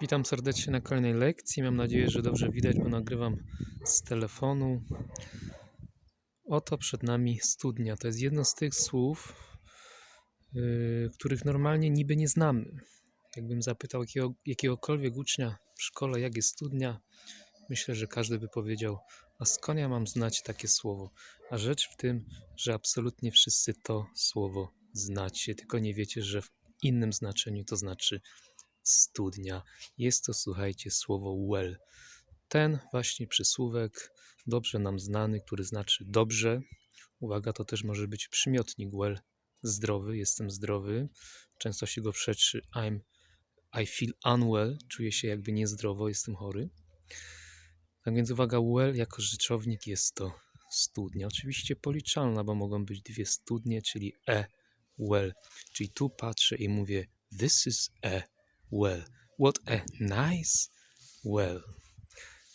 Witam serdecznie na kolejnej lekcji. Mam nadzieję, że dobrze widać, bo nagrywam z telefonu. Oto przed nami studnia. To jest jedno z tych słów, yy, których normalnie niby nie znamy. Jakbym zapytał jakiego, jakiegokolwiek ucznia w szkole, jak jest studnia, myślę, że każdy by powiedział, a skąd ja mam znać takie słowo? A rzecz w tym, że absolutnie wszyscy to słowo znacie, tylko nie wiecie, że w innym znaczeniu to znaczy studnia. Jest to, słuchajcie, słowo well. Ten właśnie przysłówek, dobrze nam znany, który znaczy dobrze. Uwaga, to też może być przymiotnik well, zdrowy, jestem zdrowy. Często się go przeczy I'm, I feel unwell, czuję się jakby niezdrowo, jestem chory. Tak więc uwaga, well jako rzeczownik jest to studnia. Oczywiście policzalna, bo mogą być dwie studnie, czyli e, well. Czyli tu patrzę i mówię this is a well. What a nice well.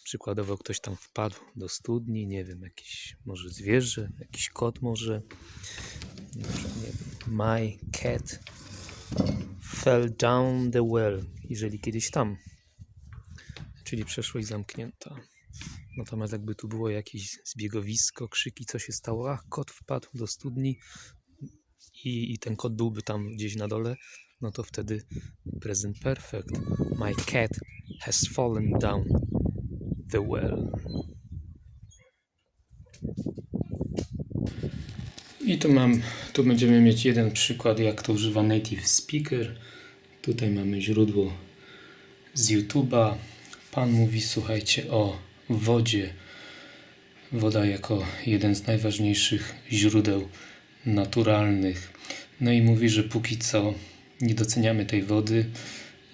Przykładowo ktoś tam wpadł do studni, nie wiem, jakiś może zwierzę, jakiś kot może. My cat fell down the well, jeżeli kiedyś tam. Czyli przeszłość zamknięta. Natomiast jakby tu było jakieś zbiegowisko, krzyki, co się stało? Ach, kot wpadł do studni i, i ten kot byłby tam gdzieś na dole, no to wtedy present perfect. My cat has fallen down the well. I tu mam, tu będziemy mieć jeden przykład, jak to używa native speaker. Tutaj mamy źródło z YouTube'a. Pan mówi, słuchajcie, o wodzie. Woda jako jeden z najważniejszych źródeł naturalnych. No i mówi, że póki co nie doceniamy tej wody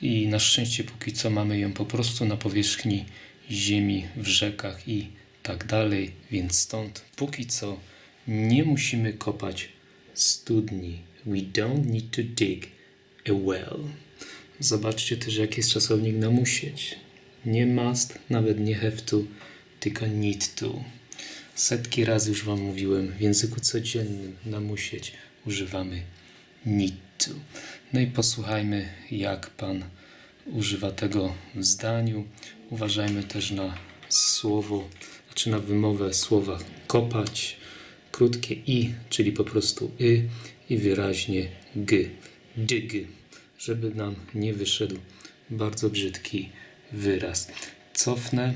i na szczęście póki co mamy ją po prostu na powierzchni ziemi, w rzekach i tak dalej, więc stąd póki co nie musimy kopać studni. We don't need to dig a well. Zobaczcie też, jaki jest czasownik na musieć. Nie must, nawet nie have to, tylko need to. Setki razy już Wam mówiłem, w języku codziennym na musieć używamy to. No i posłuchajmy, jak Pan używa tego w zdaniu. Uważajmy też na słowo, znaczy na wymowę słowa kopać, krótkie i, czyli po prostu y i wyraźnie g, dig, żeby nam nie wyszedł bardzo brzydki wyraz. Cofnę.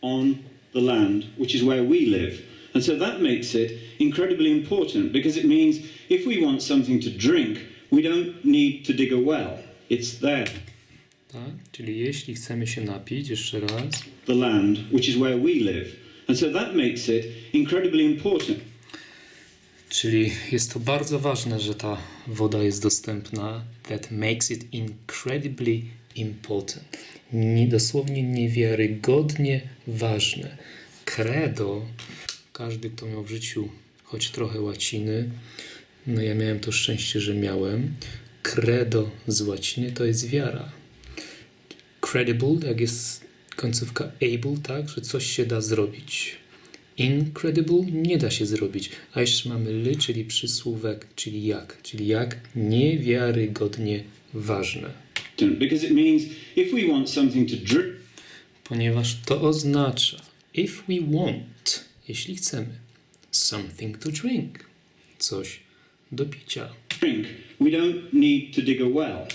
on the land, which is where we live. And so that makes it incredibly important because it means if we want something to drink, we don't need to dig a well. It's there. Tak? Czyli jeśli chcemy się napić, jeszcze raz, The land, which is where we live. And so that makes it incredibly important. Czyli jest to bardzo ważne, że ta woda jest dostępna. That makes it incredibly important. Nie, dosłownie niewiarygodnie ważne. Credo, każdy, kto miał w życiu choć trochę łaciny, no ja miałem to szczęście, że miałem. Credo z łaciny to jest wiara. Credible, jak jest końcówka able, tak, że coś się da zrobić. Incredible nie da się zrobić. A jeszcze mamy ly, czyli przysłówek, czyli jak. Czyli jak niewiarygodnie ważne. Because it means if we want something to drink, Ponieważ to oznacza if we want, jeśli chcemy, something to drink, coś do picia. drink, we don't need to dig a well.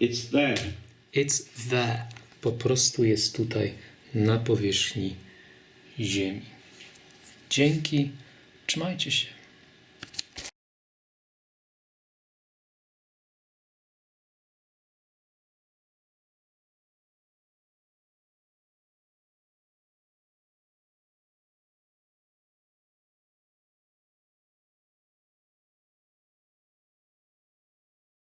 It's there. It's there. Po prostu jest tutaj na powierzchni ziemi. Dzięki. Trzymajcie się.